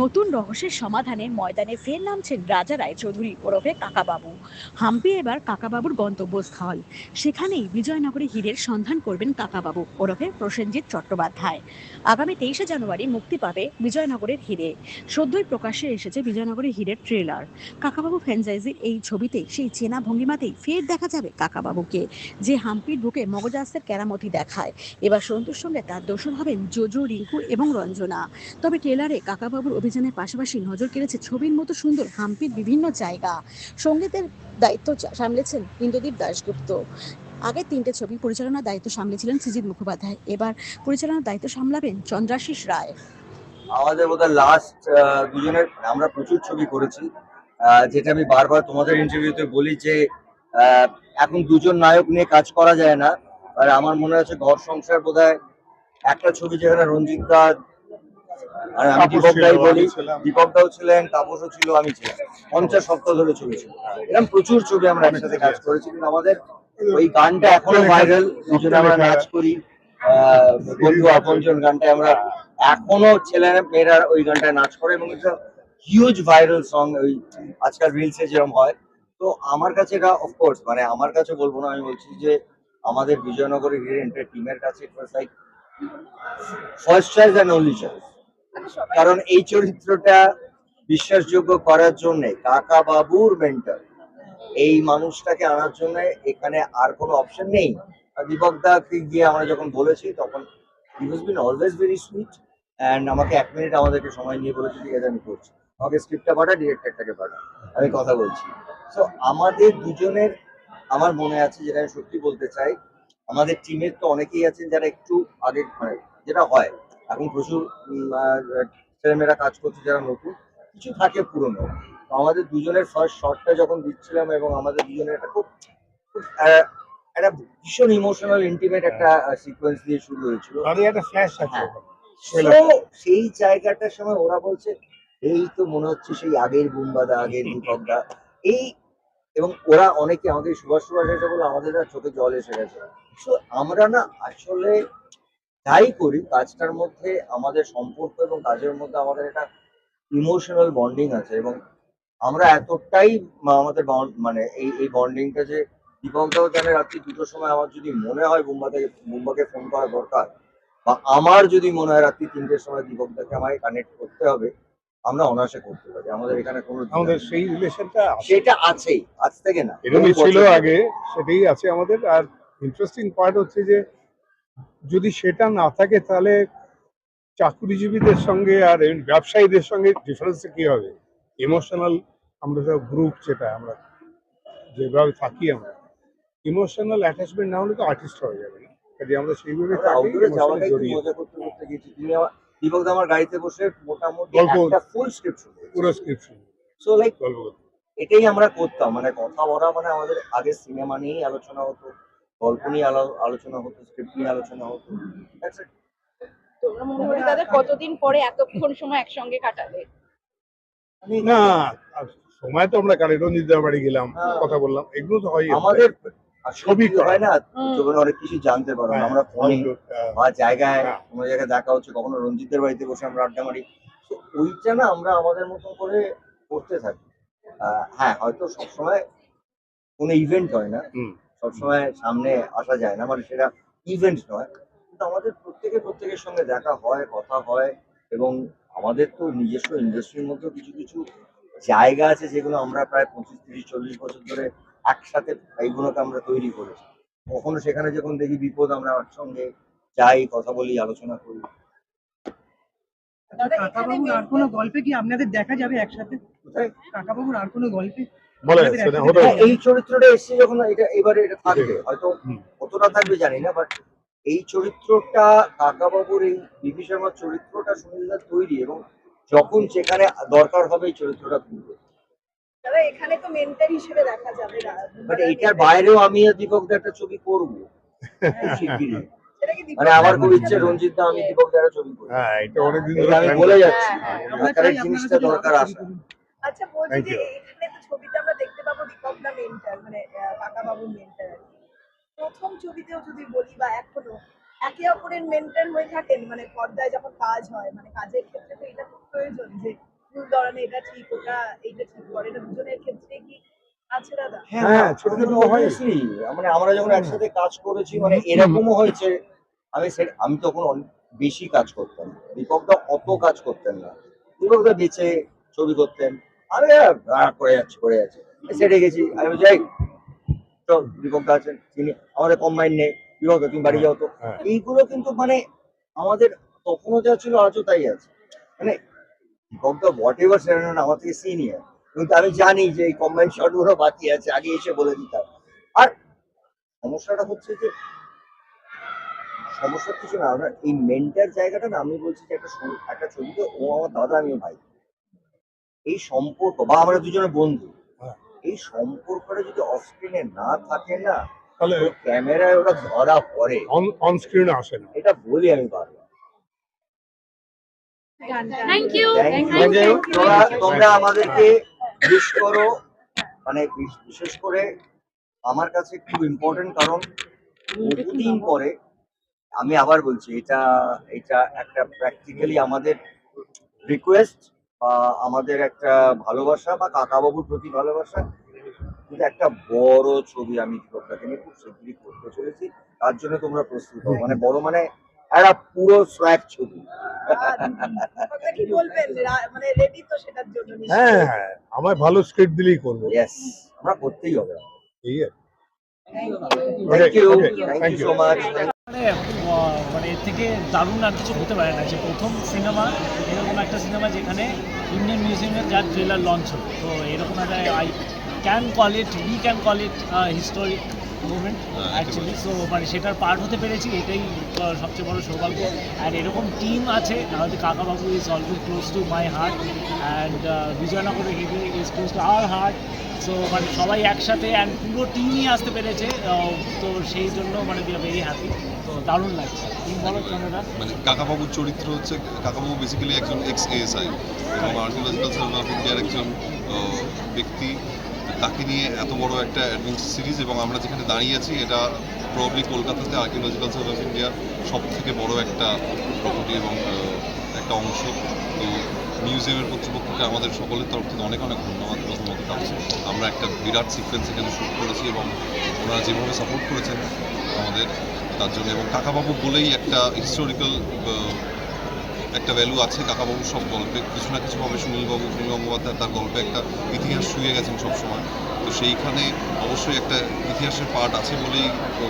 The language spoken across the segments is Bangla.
নতুন রহস্যের সমাধানে ময়দানে ফের নামছেন রাজা রায়চৌধুরী ওরফে কাকাবাবু। হাম্পি এবার কাকাবাবুর গন্তব্যস্থল। সেখানেই বিজয়নগরে হীরের সন্ধান করবেন কাকাবাবু ওরফে প্রসেনজিৎ চট্টোপাধ্যায়। আগামী তেইশে জানুয়ারি মুক্তি পাবে বিজয়নগরের হিরে। সদ্যই প্রকাশ্যে এসেছে বিজয়নগরের হীরের ট্রেলার। কাকাবাবু ফ্র্যাঞ্চাইজির এই ছবিতে সেই চেনা ভঙ্গিমাতেই ফের দেখা যাবে কাকাবাবুকে, যে হাম্পির বুকে মগজাস্তের কেরামতি দেখায়। এবার সন্তুর সঙ্গে তার দোষর হবেন জোজো, রিঙ্কু এবং রঞ্জনা। তবে ট্রেলারে কাকাবাবুর অভিযানের পাশাপাশি নজর কেড়েছে ছবির মতো সুন্দর হাম্পির বিভিন্ন জায়গা। সঙ্গীতের দায়িত্ব সামলেছেন ইন্দ্রদীপ দাশগুপ্ত। আগে তিনটে ছবি পরিচালনার দায়িত্ব সামলেছিলেন সৃজিত মুখোপাধ্যায়। এবার পরিচালনার দায়িত্ব সামলাবেন চন্দ্রাশিস রায়। আমাদের বোধহয় লাস্ট দুজনের, আমরা প্রচুর ছবি করেছি। যেটা আমি বারবার তোমাদের ইন্টারভিউতে বলি যে এখন দুজন নায়ক নিয়ে কাজ করা যায় না। আর আমার মনে হচ্ছে ঘর সংসার বোধহয় একটা ছবি যেখানে রঞ্জিত দা আর আমি দীপক ছিল, বলি আমি ছিলাম। দীপক দাও ছিলেন তাপসও ছিল আমি ছিলাম। পঞ্চাশ সপ্তাহ ধরে ছবি ছিল এরকম প্রচুর ছবি আমরা একসাথে কাজ করেছি কিন্তু আমাদের ওই গানটা এখনও ভাইরাল দুজনে আমরা নাচ করি। বন্ধু আপনজন গানটা আমরা এখনও ছেলেরা মেয়েরা ওই গানটায় নাচ করে এবং এটা হিউজ ভাইরাল সং ওই আজকাল রিলসে যেরকম হয়। তো আমার কাছে এটা অফকোর্স মানে আমার কাছে বলব না আমি বলছি যে আমাদের বিজয়নগরের হিরো এন্টার টিমের কাছে it was like first choice and only choice কারণ এই চরিত্রটা বিশ্বাসযোগ্য করার জন্য কাকা বাবুর মেন্টার এই মানুষটাকে আনার জন্য এখানে আর কোনো অপশন নেই। দীপক দাকে গিয়ে আমরা যখন বলেছি, তখন he was been always very sweet and আমাকে এক মিনিট আমাদেরকে সময় নিয়ে বলেছে, ঠিক আছে, আমি করছি। আমাকে স্ক্রিপ্টটা পাঠা ডিরেক্টরটাকে পাঠা আমি কথা বলছি। সো আমাদের দুজনের, আমার মনে আছে যেটা আমি সত্যি বলতে চাই, আমাদের টিমের তো অনেকেই আছেন যারা একটু আগে মানে যেটা হয় এখন প্রচুর ছেলেমেয়েরা কাজ করছে যারা নতুন কিছু থাকে পুরনো। আমাদের দুজনের ফার্স্ট শটটা যখন দিচ্ছিলাম এবং আমাদের দুজনের একটা খুব একটা ভীষণ ইমোশনাল ইন্টিমেট একটা সিকোয়েন্স দিয়ে শুরু হয়েছিল। একটা ফ্ল্যাশ আছে সেই জায়গাটার সময় ওরা বলছে এই তো মনে হচ্ছে সেই আগের বুম্বাদা আগের দীপকদা। এই এবং ওরা অনেকে আমাদের সুভাষ সুভাষ এসে বলে আমাদের চোখে জল এসে গেছে। তো আমরা না আসলে যাই করি কাজটার মধ্যে আমাদের সম্পর্ক এবং কাজের মধ্যে আমাদের একটা ইমোশনাল বন্ডিং আছে এবং আমরা এতটাই আমাদের মানে এই এই বন্ডিংটা যে দীপকদাও জানে রাত্রি দুটোর সময় আমার যদি মনে হয় বুম্বাতে বুম্বাকে ফোন করা দরকার বা আমার যদি মনে হয় রাত্রি তিনটের সময় দীপকদাকে আমায় কানেক্ট করতে হবে আমরা অনায়াসে করতে পারি। আমাদের এখানে কোনো আমাদের সেই রিলেশনটা সেটা আছেই আজ থেকে না। এরকমই ছিল আগে সেটাই আছে আমাদের। আর ইন্টারেস্টিং পার্ট হচ্ছে যে যদি সেটা না থাকে তাহলে চাকরিজীবীদের সঙ্গে আর ব্যবসায়ীদের সঙ্গে ডিফারেন্স কি হবে? ইমোশনাল আমরা সব গ্রুপ যেটা আমরা যেভাবে থাকি আমরা ইমোশনাল অ্যাটাচমেন্ট না হলে তো আর্টিস্ট হয়ে যাবে না। কাজে আমরা সেইভাবে তুমি আমার গাড়িতে বসে মোটামুটি একটা ফুল স্ক্রিপ্ট পুরো স্ক্রিপশন সো লাইক এটাই আমরা করতাম। মানে কথা বলা মানে আমাদের আগে সিনেমা নিয়েই আলোচনা হতো। গল্প নিয়ে আলো- আলোচনা হতো স্ক্রিপ্ট নিয়ে আলোচনা হতো তোমরা কতদিন পরে এতক্ষণ সময় একসঙ্গে কাটালে না আর সময় তো আমরা রঞ্জিতদার বাড়ি গেলাম হ্যাঁ। কথা বললাম এগুলো তো হয় আমাদের ছবি। হয় না। যখন অনেক কিছু জানতে পারো হ্যাঁ, আমরা ফোনে হ্যাঁ। বা জায়গায়। কোনো জায়গায় দেখা হচ্ছে কখনো রঞ্জিতের বাড়িতে বসে আমরা আড্ডা মারি তো ওইটা না আমরা আমাদের মতন করে করতে থাকি আহ, হ্যাঁ হয়তো সবসময় কোনো ইভেন্ট হয় না হুম। সবসময় সামনে আসা যায় না মানে সেটা ইভেন্ট নয়। কিন্তু আমাদের প্রত্যেকে প্রত্যেকের সঙ্গে দেখা হয় কথা হয় এবং আমাদের তো নিজস্ব ইন্ডাস্ট্রির মধ্যেও কিছু কিছু জায়গা আছে যেগুলো আমরা প্রায় পঁচিশ তিরিশ চল্লিশ বছর ধরে একসাথে এইগুলোকে আমরা তৈরি করেছি। কখনো সেখানে যখন দেখি বিপদ আমরা সঙ্গে যাই কথা বলি আলোচনা করি। কাকাবাবুর আর কোনো গল্পে কি আপনাদের দেখা যাবে একসাথে? কোথায়? কাকাবাবুর আর কোনো গল্পে? হতে হ্যাঁ। এই চরিত্রটা এসছে যখন এটা এবারে এটা থাকবে হয়তো কতটা থাকবে জানি না বাট এই চরিত্রটা কাকাবাবুর এই বিভি শর্মার চরিত্রটা সুনীলদার তৈরি এবং যখন যেখানে দরকার হবে এই চরিত্রটা তুলবে। এখানে তো মেন্টর হিসেবে দেখা যাবে বাট এটার বাইরেও আমি একটা ছবি করব। শিগগিরই। সেটা কি দীপক মানে আমার খুব ইচ্ছে রঞ্জিত দা আমি দীপক দার ছবি হ্যাঁ এটা অনেকদিন ধরে আমি বলে যাচ্ছি। হ্যাঁ, জিনিসটা দরকার করুন। আচ্ছা বলছি যে ছবিতে আমরা দেখতে পাবো দীপক দা মেন্টার মানে কাকা বাবুর মেন্টাল মেন্টার প্রথম ছবিতেও যদি বলি বা এখনও একে অপরের মেন্টার হয়ে থাকেন মানে পর্দায় যখন কাজ হয় মানে কাজের ক্ষেত্রে তো এটা খুব প্রয়োজন যে ভুল ধরনের এটা ঠিক ওটা এইটা ঠিক করে। এটা দুজনের ক্ষেত্রে কি আছে দাদা? হ্যাঁ, ছোট ছোট আমরা মানে আমরা যখন একসাথে কাজ করেছি মানে এরকমও হয়েছে। আমি আমি তখন অনেক বেশি কাজ করতাম অত কাজ করতেন না। দীপকদা বেঁচে ছবি করতেন। আর, করে যাচ্ছি করে যাচ্ছি। সেটে গেছি। আমি যাই তো দীপক দা আছেন তিনি। আমাদের কম্বাইন নেই। দীপক তুমি বাড়ি যাও তো। হ্যাঁ। এইগুলো কিন্তু মানে আমাদের তখনও যা ছিল আজও তাই আছে। মানে Deepak da whatever seven আমার থেকে সিনিয়র কিন্তু আমি জানি যে এই কম্বাইন শটগুলো বাকি আছে আগে এসে বলে দিতাম। আর সমস্যাটা হচ্ছে যে সমস্যা কিছু না আমরা এই মেন্টার জায়গাটা না আমি বলছি যে একটা একটা ছবিতে ও আমার দাদা আমি ভাই। এই সম্পর্ক বা আমরা দুজনে বন্ধু হ্যাঁ। এই সম্পর্কটা যদি অফস্ক্রিনে না থাকে না তাহলে ক্যামেরায় ওটা ধরা পড়ে। অন স্ক্রিনে আসে না। এটা বলি আমি বারবার। থ্যাংক ইউ তোমরা তোমরা আমাদেরকে উইশ করো মানে বিশেষ করে আমার কাছে খুব ইম্পর্টেন্ট কারণ বহুদিন পরে আমি আবার বলছি এটা এটা একটা প্র্যাকটিক্যালি আমাদের রিকোয়েস্ট বা আমাদের একটা ভালোবাসা বা কাকাবাবুর প্রতি ভালোবাসা কিন্তু একটা বড় ছবি আমি দীপকটাকে নিয়ে খুব শিগগিরই করতে চলেছি। তার জন্য তোমরা প্রস্তুত হও। মানে বড় মানে একটা পুরো সোয়াগ ছবি। দীপকদা কি বলবেন? মানে রেডি তো সেটার জন্য হ্যাঁ হ্যাঁ। আমায় ভালো স্ক্রিপ্ট দিলেই করব। আমরা করতেই হবে। আর Thank thank you thank you so much মানে মানে এর থেকে দারুণ আর কিছু হতে পারে না। যে প্রথম সিনেমা, এরকম একটা সিনেমা যেখানে ইন্ডিয়ান মিউজিয়ামের যার ট্রেলার লঞ্চ হলো। তো এরকম একটা I can call it we can call it historic movement actually so মানে সেটার পার্ট হতে পেরেছি এটাই সবচেয়ে বড় সৌভাগ্য। অ্যান্ড এরকম টিম আছে আমাদের Kakababu is always close to my heart and Vijaynagar হিডি is close to our heart so মানে সবাই একসাথে অ্যান্ড পুরো টিমই আসতে পেরেছে তো সেই জন্য মানে উই আর ভেরি হ্যাপি তো দারুণ লাগছে। তুমি বলো চন্দ্রদা। মানে কাকাবাবুর চরিত্র হচ্ছে কাকাবাবু বেসিক্যালি একজন এক্স এএসআই এবং সার্ভে অফ ইন্ডিয়ার একজন ব্যক্তি। তাকে নিয়ে এত বড় একটা অ্যাডভেঞ্চার সিরিজ এবং আমরা যেখানে দাঁড়িয়ে আছি, এটা প্রবলি কলকাতাতে আর্কিওলজিক্যাল সার্ভে অফ ইন্ডিয়ার সব থেকে বড় একটা প্রপার্টি এবং একটা অংশ। তো মিউজিয়ামের কর্তৃপক্ষকে আমাদের সকলের তরফ থেকে অনেক অনেক ধন্যবাদ প্রথমত কাছে আমরা একটা বিরাট সিকোয়েন্স এখানে শ্যুট করেছি এবং ওনারা যেভাবে সাপোর্ট করেছেন আমাদের, তার জন্য। এবং কাকাবাবু বলেই একটা হিস্টোরিক্যাল একটা ভ্যালু আছে, কাকাবাবু সব গল্পে কিছু না কিছুভাবে সুনীলবাবু সুনীল গঙ্গোপাধ্যায় তার গল্পে একটা ইতিহাস শুয়ে গেছেন সবসময়। তো সেইখানে অবশ্যই একটা ইতিহাসের পার্ট আছে বলেই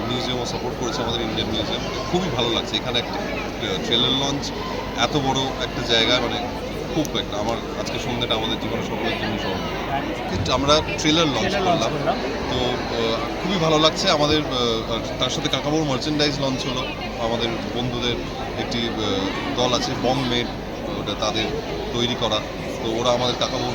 মিউজিয়ামও সাপোর্ট করেছে আমাদের ইন্ডিয়ান মিউজিয়াম খুবই ভালো লাগছে। এখানে একটা ট্রেলার লঞ্চ এত বড় একটা জায়গায় মানে খুব একটা আমার আজকে সন্ধ্যাটা আমাদের জীবনে সকলের জন্য স্মরণীয়। আমরা ট্রেলার লঞ্চ করলাম। তো খুবই ভালো লাগছে। আমাদের তার সাথে কাকাবুর মার্চেন্ডাইজ লঞ্চ হলো। আমাদের বন্ধুদের একটি দল আছে বম মেড ওটা তাদের তৈরি করা। তো ওরা আমাদের কাকাবুর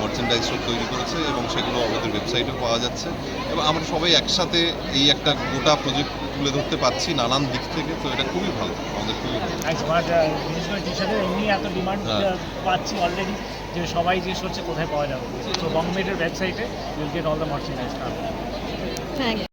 মার্চেন্ডাইজ সব তৈরি করেছে এবং সেগুলো আমাদের ওয়েবসাইটে পাওয়া যাচ্ছে। এবং আমরা সবাই একসাথে এই একটা গোটা প্রজেক্ট তুলে ধরতে পারছি নানান দিক থেকে তো এটা খুবই ভালো আমাদের খুবই বিশেষ করে টি শার্টের এমনি এত ডিমান্ড হ্যাঁ। পাচ্ছি অলরেডি যে সবাই জিজ্ঞেস করছে কোথায় পাওয়া যাবে। তো বংমেটের ওয়েবসাইটে you'll get all the merchandise thank